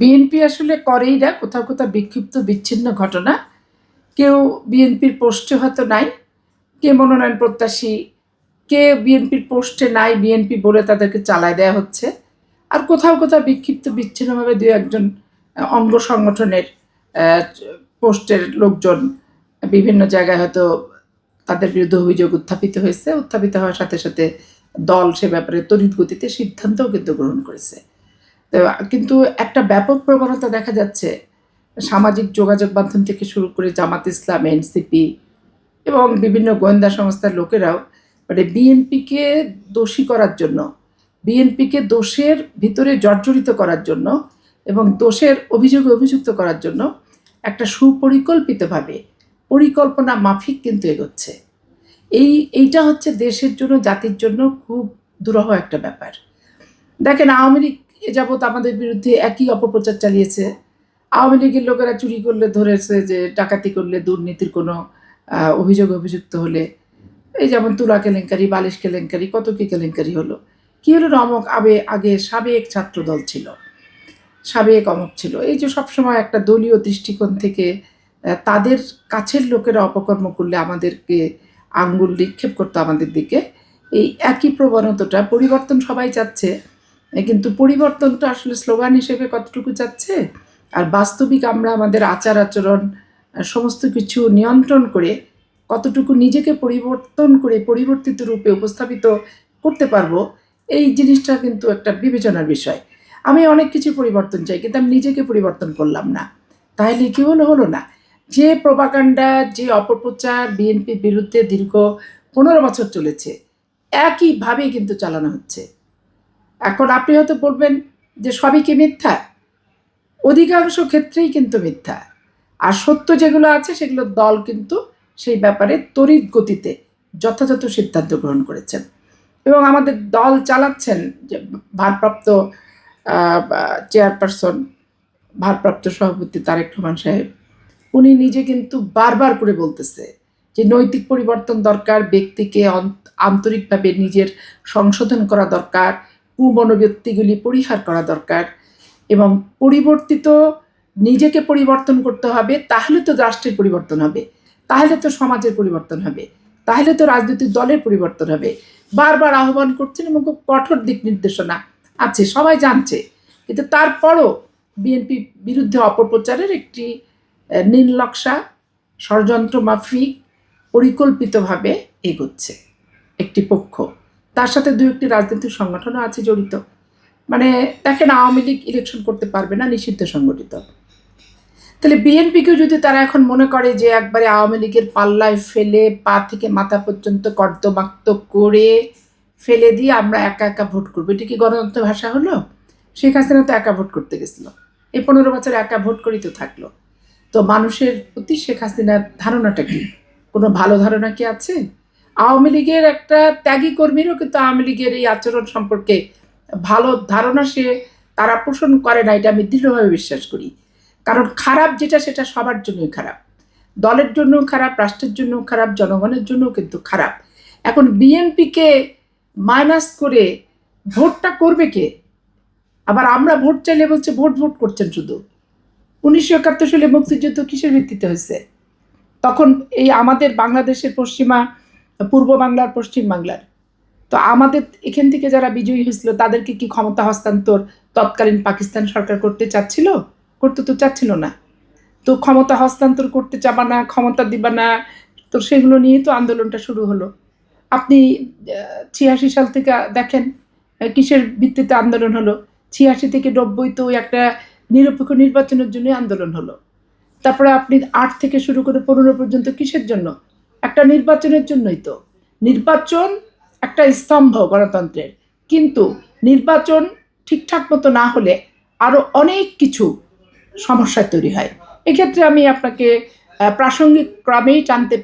BNP আসলে করেই না, কোথাও কোথাও বিক্ষিপ্ত বিচ্ছিন্ন ঘটনা। কেউ বিএনপির পোস্টে হয়তো নাই, কে মনোনয়ন প্রত্যাশী, কে বিএনপির পোস্টে নাই বিএনপি বলে তাদেরকে চালায় দেওয়া হচ্ছে। আর কোথাও কোথাও বিক্ষিপ্ত বিচ্ছিন্নভাবে দু একজন অঙ্গ সংগঠনের পোস্টের লোকজন, বিভিন্ন জায়গায় হয়তো তাদের বিরুদ্ধে অভিযোগ উত্থাপিত হয়েছে। উত্থাপিত হওয়ার সাথে সাথে দল সে ব্যাপারে তড়িৎ গতিতে সিদ্ধান্তও কিন্তু গ্রহণ করেছে। কিন্তু একটা ব্যাপক প্রবণতা দেখা যাচ্ছে। সামাজিক যোগাযোগ মাধ্যম থেকে শুরু করে জামাত ইসলাম, এনসিপি এবং বিভিন্ন গোয়েন্দা সংস্থার লোকেরাও মানে বিএনপিকে দোষী করার জন্য, বিএনপিকে দোষের ভিতরে জর্জরিত করার জন্য এবং দোষের অভিযোগে অভিযুক্ত করার জন্য একটা সুপরিকল্পিতভাবে পরিকল্পনা মাফিক কিন্তু এগোচ্ছে। এই, এইটা হচ্ছে দেশের জন্য, জাতির জন্য খুব দুরহ একটা ব্যাপার। দেখেন, আওয়ামী লীগ এ যাবৎ আমাদের বিরুদ্ধে একই অপপ্রচার চালিয়েছে। আওয়ামী লীগের লোকেরা চুরি করলে ধরেছে যে, ডাকাতি করলে দুর্নীতির কোনো অভিযোগ অভিযুক্ত হলে। এই যেমন তুলা কেলেঙ্কারি, বালিশ কেলেঙ্কারি, কত কি কেলেঙ্কারি হলো। কি হলো? না অমক আবে আগে সাবেক ছাত্র দল ছিল। সাবেক অমক ছিল। এই যে সবসময় একটা দলীয় দৃষ্টিকোণ থেকে তাদের কাছের লোকেরা অপকর্ম করলে আমাদেরকে আঙ্গুল নিক্ষেপ করতো আমাদের দিকে। এই একই প্রবণতাটা পরিবর্তন সবাই চাচ্ছে। কিন্তু পরিবর্তনটা আসলে স্লোগান হিসেবে কতটুকু যাচ্ছে? আর বাস্তবিক আমরা আমাদের আচার আচরণ সমস্ত কিছু নিয়ন্ত্রণ করে কতটুকু নিজেকে পরিবর্তন করে পরিবর্তিত রূপে উপস্থাপিত করতে পারব, এই জিনিসটা কিন্তু একটা বিবেচনার বিষয়। আমি অনেক কিছু পরিবর্তন চাই, কিন্তু আমি নিজেকে পরিবর্তন করলাম না। তাহলে কি হলো হলো না? যে প্রপাকাণ্ডা যে অপপ্রচার বিএনপির বিরুদ্ধে দীর্ঘ পনেরো বছর চলেছে, একইভাবেই কিন্তু চালানো হচ্ছে। এখন আপনি হয়তো বলবেন যে সবই কি মিথ্যা? অধিকাংশ ক্ষেত্রেই কিন্তু মিথ্যা। আর সত্য যেগুলো আছে, সেগুলো দল কিন্তু সেই ব্যাপারে তড়িৎ গতিতে যথাযথ সিদ্ধান্ত গ্রহণ করেছেন। এবং আমাদের দল চালাচ্ছেন যে ভারপ্রাপ্ত চেয়ারপারসন, ভারপ্রাপ্ত সভাপতি তারেক রহমান সাহেব, উনি নিজে কিন্তু বারবার করে বলতেছে যে নৈতিক পরিবর্তন দরকার, ব্যক্তিকে আন্তরিকভাবে নিজের সংশোধন করা দরকার কুমনোবৃত্তিগুলি পরিহার করা দরকার এবং পরিবর্তিত নিজেকে পরিবর্তন করতে হবে তাহলে তো রাষ্ট্রের পরিবর্তন হবে তাহলে তো সমাজের পরিবর্তন হবে তাহলে তো রাজনৈতিক দলের পরিবর্তন হবে। বারবার আহ্বান করছেন এবং খুব কঠোর দিক নির্দেশনা আছে সবাই জানছে। কিন্তু তারপরও বিএনপি বিরুদ্ধে অপপ্রচারের একটি আহ, নীল নকশা ষড়যন্ত্র মাফিক পরিকল্পিতভাবে এগোচ্ছে একটি পক্ষ। তার সাথে দু একটি রাজনৈতিক সংগঠনও আছে জড়িত। মানে দেখেন আওয়ামী লীগ ইলেকশন করতে পারবে না, নিষিদ্ধ সংগঠিত। তাহলে বিএনপিকেও যদি তারা এখন মনে করে যে একবারে আওয়ামী লীগের পাল্লায় ফেলে, পা থেকে মাথা পর্যন্ত কর্দমাক্ত করে ফেলে দিয়ে আমরা একা একা ভোট করব, এটা কি গণতন্ত্র ভাষা হলো? শেখ হাসিনা তো একা ভোট করতে গেছিল। এই পনেরো বছর একা ভোট করেই তো থাকল। তো মানুষের প্রতি শেখ হাসিনার ধারণাটা কি? কোনো ভালো ধারণা কি আছে? আওয়ামী লীগের একটা ত্যাগী কর্মীরও কিন্তু আওয়ামী লীগের এই আচরণ সম্পর্কে ভালো ধারণা সে, তারা পোষণ করে না, এটা আমি দৃঢ়ভাবে বিশ্বাস করি। কারণ খারাপ যেটা, সেটা সবার জন্যই খারাপ। দলের জন্যও খারাপ, রাষ্ট্রের জন্যও খারাপ, জনগণের জন্যও কিন্তু খারাপ। এখন বিএনপিকে মাইনাস করে ভোটটা করবে কে? আবার আমরা ভোট চাইলে বলছে, ভোট ভোট করছেন শুধু। উনিশশো একাত্তর সালে মুক্তিযুদ্ধ কিসের ভিত্তিতে হয়েছে? তখন এই আমাদের বাংলাদেশের পশ্চিমা পূর্ব বাংলার, পশ্চিম বাংলার। তো আমাদের এখান থেকে যারা বিজয়ী হয়েছিল, তাদেরকে কি ক্ষমতা হস্তান্তর তৎকালীন পাকিস্তান সরকার করতে চাচ্ছিল? করতে তো চাচ্ছিল না। তো ক্ষমতা হস্তান্তর করতে চাবা না, ক্ষমতা দিবা না, তো সেগুলো নিয়ে তো আন্দোলনটা শুরু হলো। আপনি ছিয়াশি সাল থেকে দেখেন কিসের ভিত্তিতে আন্দোলন হলো? ছিয়াশি থেকে নব্বই তো একটা নিরপেক্ষ নির্বাচনের জন্য আন্দোলন হলো। তারপরে আপনি আট থেকে শুরু করে পনেরো পর্যন্ত কিসের জন্য? একটা নির্বাচনের জন্যই তো। নির্বাচন একটা স্তম্ভ গণতন্ত্রের। কিন্তু নির্বাচন ঠিকঠাক মতো না হলে আরও অনেক কিছু সমস্যা তৈরি হয়। এক্ষেত্রে আমি আপনাকে প্রাসঙ্গিক ক্রমেই টানতে